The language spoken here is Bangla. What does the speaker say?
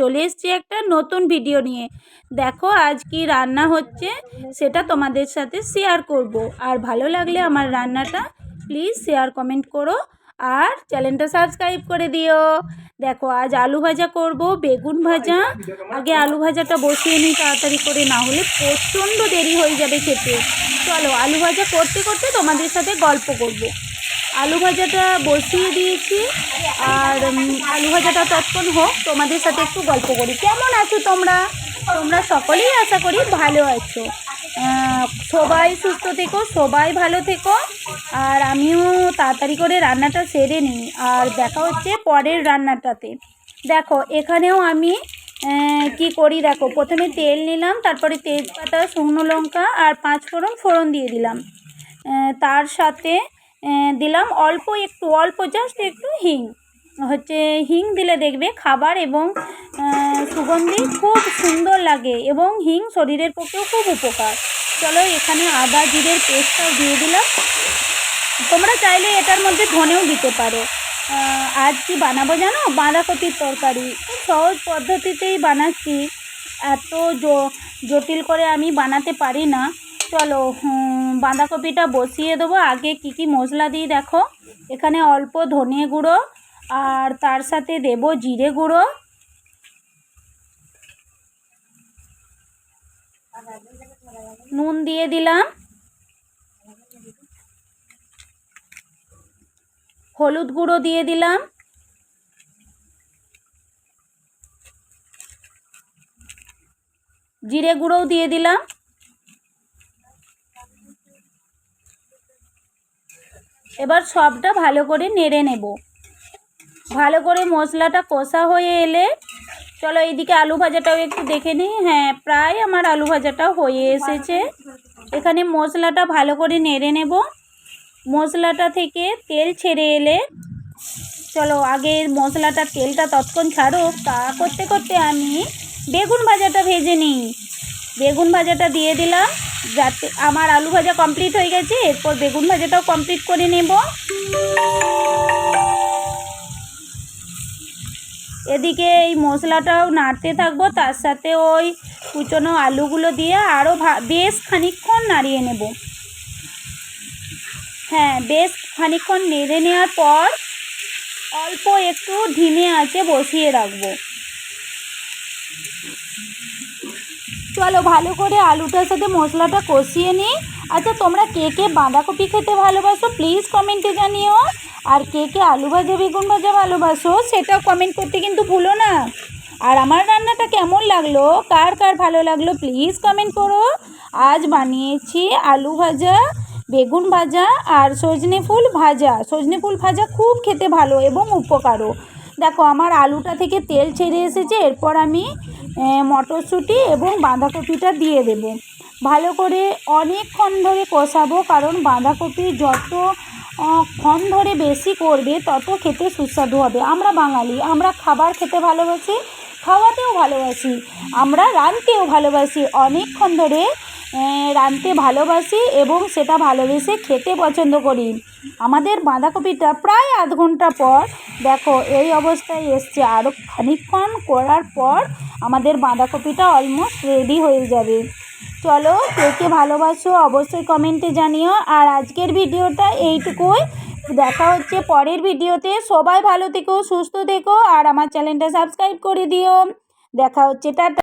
চলে এসছি একটা নতুন ভিডিও নিয়ে। দেখো, আজ কি রান্না হচ্ছে সেটা তোমাদের সাথে শেয়ার করব। আর ভালো লাগলে আমার রান্নাটা প্লিজ শেয়ার কমেন্ট করো আর চ্যানেলটা সাবস্ক্রাইব করে দিও। দেখো, আজ আলু ভাজা করব, বেগুন ভাজা। আগে আলু ভাজাটা বসিয়ে নিই তাড়াতাড়ি করে, না হলে প্রচণ্ড দেরি হয়ে যাবে খেতে। চলো, আলু ভাজা করতে করতে তোমাদের সাথে গল্প করব। আলু ভাজাটা বসিয়ে দিয়েছি। আর আলু ভাজাটা তৎক্ষণ হোক, তোমাদের সাথে একটু গল্প করি। কেমন আছো তোমরা? তোমরা সকলেই আশা করি ভালো আছো। সবাই সুস্থ থেকো, সবাই ভালো থেকো। আর আমিও তাড়াতাড়ি করে রান্নাটা সেরে নিই। আর দেখা হচ্ছে পরের রান্নাটাতে। দেখো, এখানেও আমি কি করি দেখো, প্রথমে তেল নিলাম, তারপরে তেজপাতা, শুকনো লঙ্কা, আর পাঁচ ফোড়ন ফোড়ন দিয়ে দিলাম। তার সাথে দিলাম অল্প একটু, অল্প জাস্ট একটু হিং। হচ্ছে হিং দিলে দেখবে খাবার এবং সুগন্ধি খুব সুন্দর লাগে এবং হিং শরীরের পক্ষেও খুব উপকার। চলো এখানে আদা জিরের পেস্টটাও দিয়ে দিলাম। তোমরা চাইলে এটার মধ্যে ধনেও দিতে পারো। আজ কি বানাবো জানো? বাঁধাকপির তরকারি। খুব সহজ পদ্ধতিতেই বানাচ্ছি। এত জটিল করে আমি বানাতে পারি না। চলো বাঁধাকপিটা বসিয়ে দেবো। আগে কি কি মশলা দিই দেখো। এখানে অল্প ধনে গুঁড়ো, আর তার সাথে দেব জিরে গুঁড়ো। নুন দিয়ে দিলাম। হলুদ গুঁড়ো দিয়ে দিলাম। জিরে গুঁড়োও দিয়ে দিলাম। এবার সবটা ভালো করে নেড়ে নেব। ভালো করে মশলাটা কষা হয়ে এলে চলো এইদিকে আলু ভাজাটাও একটু দেখে নিই। হ্যাঁ প্রায় আমার আলু ভাজাটা হয়ে এসেছে। এখানে মশলাটা ভালো করে নেড়ে নেব। মশলাটা থেকে তেল ছেড়ে এলে চলো আগে মশলাটা তেলটা তৎক্ষণ ছাড়ুক। তা করতে করতে আমি বেগুন ভাজাটা ভেজে নিই। বেগুন ভাজাটা দিয়ে দিলাম। যাতে আমার আলু ভাজা কমপ্লিট হয়ে গেছে, এরপর বেগুন ভাজাটাও কমপ্লিট করে নেব। এদিকে এই মশলাটাও নাড়তে থাকব, তার সাথে ওই কুচনো আলুগুলো দিয়ে আরও বেশ খানিকক্ষণ নাড়িয়ে নেব। হ্যাঁ বেশ খানিকক্ষণ নেড়ে নেওয়ার পর অল্প একটু ধিমে আঁচে বসিয়ে রাখব। চলো ভালো করে আলুটার সাথে মশলাটা কষিয়ে নিই। আচ্ছা তোমরা কে কে বাঁধাকপি খেতে ভালোবাসো প্লিজ কমেন্টে জানিও। আর কে কে আলু ভাজা, বেগুন ভাজা ভালোবাসো সেটাও কমেন্ট করতে কিন্তু ভুলো না। আর আমার রান্নাটা কেমন লাগল, কার কার ভালো লাগল প্লিজ কমেন্ট করো। আজ বানিয়েছি আলু ভাজা, বেগুন ভাজা আর সজনে ফুল ভাজা। সজনে ফুল ভাজা খুব খেতে ভালো এবং উপকারও। দেখো, আমার আলুটা থেকে তেল ছেড়ে এসেছে, এরপর আমি মটরশুঁটি এবং বাঁধাকপিটা দিয়ে দেব। ভালো করে অনেকক্ষণ ধরে কষাবো, কারণ বাঁধাকপি যত ক্ষণ ধরে বেশি করবে, তত খেতে সুস্বাদু হবে। আমরা বাঙালি, আমরা খাবার খেতে ভালোবাসি, খাওয়াতেও ভালোবাসি, আমরা রাঁধতেও ভালোবাসি। অনেকক্ষণ ধরে রাঁধতে ভালোবাসি এবং সেটা ভালোবেসে খেতে পছন্দ করি। আমাদের বাঁধাকপিটা প্রায় আধ ঘণ্টা পর দেখো, এই অবস্থায় এসছে। আরও খানিকক্ষণ করার পর আমাদের বাঁধাকপিটা অলমোস্ট রেডি হয়ে যাবে। চলো, কে কে ভালোবাসো অবশ্যই কমেন্টে জানিও। আর আজকের ভিডিওটা এইটুকুই। দেখা হচ্ছে পরের ভিডিওতে। সবাই ভালো থেকো, সুস্থ থেকো, আর আমার চ্যানেলটা সাবস্ক্রাইব করে দিও। দেখা হচ্ছে, টাটা।